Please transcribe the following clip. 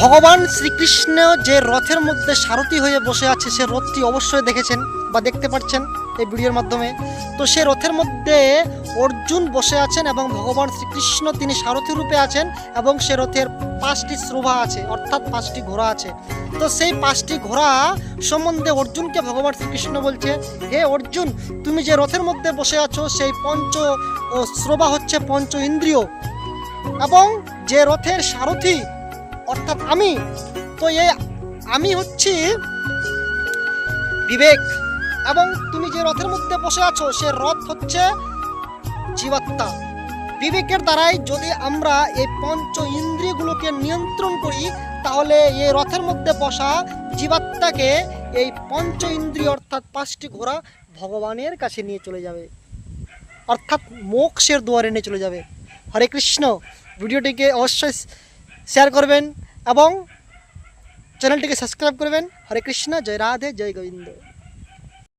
ভগবান শ্রীকৃষ্ণ যে রথের মধ্যে সারথি হয়ে বসে আছে, সে রথটি অবশ্যই দেখেছেন বা দেখতে পাচ্ছেন এই ভিডিওর মাধ্যমে। তো সে রথের মধ্যে অর্জুন বসে আছেন এবং ভগবান শ্রীকৃষ্ণ তিনি সারথি রূপে আছেন এবং সে রথের পাঁচটি শ্রোভা আছে, অর্থাৎ পাঁচটি ঘোড়া আছে। তো সেই পাঁচটি ঘোড়া সম্বন্ধে অর্জুনকে ভগবান শ্রীকৃষ্ণ বলছে, হে অর্জুন, তুমি যে রথের মধ্যে বসে আছো, সেই পঞ্চ শ্রোভা হচ্ছে পঞ্চ ইন্দ্রিয় এবং যে রথের সারথি অর্থাৎ আমি। তো এই আমি হচ্ছি বিবেক এবং তুমি যে রথের মধ্যে বসে আছো, সে রথ হচ্ছে জীবাত্মা। বিবেকের দ্বারাই যদি আমরা এই পঞ্চ ইন্দ্রিয়গুলোকে নিয়ন্ত্রণ করি, তাহলে এই রথের মধ্যে বসা জীবাত্মাকে এই পঞ্চ ইন্দ্রিয় অর্থাৎ পাঁচটি ঘোড়া ভগবানের কাছে নিয়ে চলে যাবে। অর্থাৎ মোক্ষের দুয়ারে নিয়ে চলে যাবে। হরে কৃষ্ণ। ভিডিওটিকে অবশ্যই শেয়ার করবেন এবং চ্যানেলটিকে সাবস্ক্রাইব করবেন। হরে কৃষ্ণ জয় রাধে জয় গোবিন্দ।